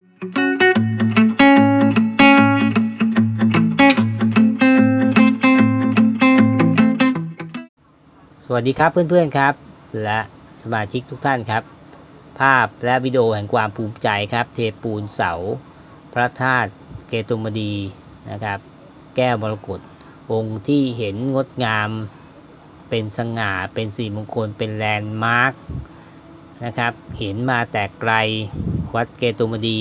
สวัสดีครับเพื่อนๆครับ และสมาชิกทุกท่านครับ ภาพและวิดีโอแห่งความภูมิใจครับ เทปูนเสา พระธาตุเกตุมดีนะครับ แก้วมรกตองค์ที่เห็นงดงามเป็นสง่าเป็นสีมงคลเป็นแลนด์มาร์คนะครับ เห็นมาแต่ไกล วัดเกตุมดี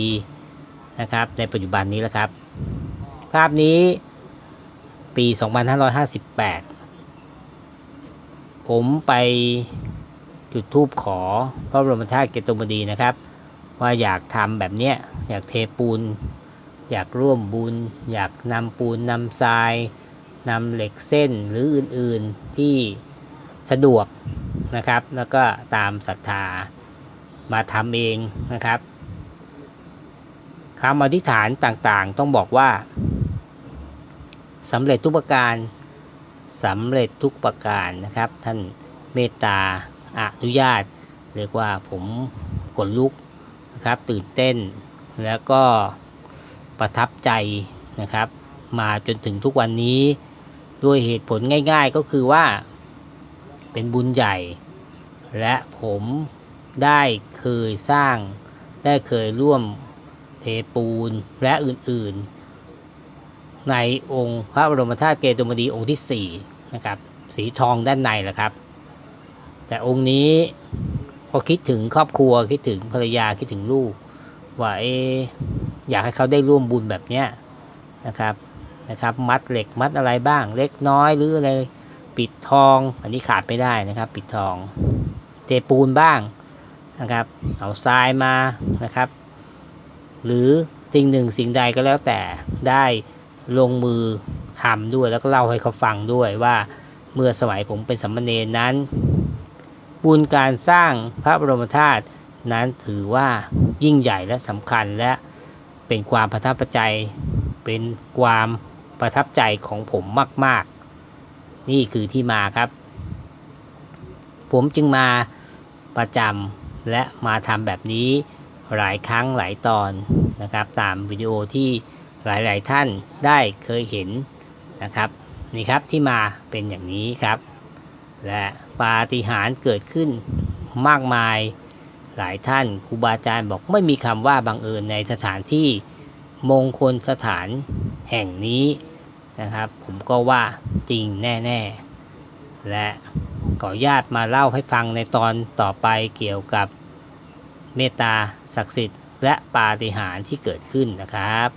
นะครับ ในปัจจุบันนี้แล้วครับ ภาพนี้ปี 2558 ผมไปจุดทูบขอพระบรมธาตุเกตุมดีนะครับ ว่าอยากทำแบบเนี้ยอยากเทปูน อยากร่วมบุญ อยากนำปูนนำทรายนำเหล็กเส้นหรืออื่นๆที่สะดวกนะครับ แล้วก็ตามศรัทธามาทำเองนะครับ คำอธิษฐานต่างๆ ต้องบอกว่าสำเร็จทุกประการสำเร็จทุกประการนะครับ ท่านเมตตาอนุญาตเรียกว่าผมขนลุกนะครับ ตื่นเต้นแล้วก็ประทับใจนะครับ มาจนถึงทุกวันนี้ด้วยเหตุผลง่าย ๆ ก็คือว่าเป็นบุญใหญ่ และผมได้เคยสร้างได้เคยร่วม เทปูน และอื่นๆ ในองค์พระบรมธาตุเกตุมดีองค์ที่ 4 นะครับ สีทองด้านในแหละครับ แต่องค์นี้พอคิดถึงครอบครัวคิดถึงภรรยาคิดถึงลูก ว่าเออยากให้เขาได้ร่วมบุญแบบเนี้ยนะครับนะครับ มัดเหล็กมัดอะไรบ้าง เล็กน้อยหรืออะไรปิดทอง อันนี้ขาดไม่ได้นะครับ ปิดทอง เทปูนบ้างนะครับเอาทรายมานะครับ หรือสิ่งหนึ่งสิ่งใดก็แล้วแต่ได้ลงมือทำด้วยแล้วก็เล่าให้เขาฟังด้วยว่าเมื่อสมัยผมเป็นสัมมาเนนนั้น บุญการสร้างพระบรมธาตุนั้นถือว่ายิ่งใหญ่และสำคัญและเป็นความประทับใจเป็นความประทับใจของผมมาก ๆ นี่คือที่มาครับ ผมจึงมาประจำและมาทำแบบนี้ หลายครั้งหลายตอนนะครับ ตามวิดีโอที่หลายๆท่านได้เคยเห็นนะครับนี่ครับที่มาเป็นอย่างนี้ครับ และปาฏิหาริย์เกิดขึ้นมากมายหลายท่านครูบาอาจารย์บอกไม่มีคำว่าบังเอิญในสถานที่มงคลสถานแห่งนี้นะครับ ผมก็ว่าจริงแน่ๆ และขออนุญาตมาเล่าให้ฟังในตอนต่อไปเกี่ยวกับ เมตตาศักดิ์สิทธิ์และปาฏิหาริย์ที่เกิดขึ้นนะครับ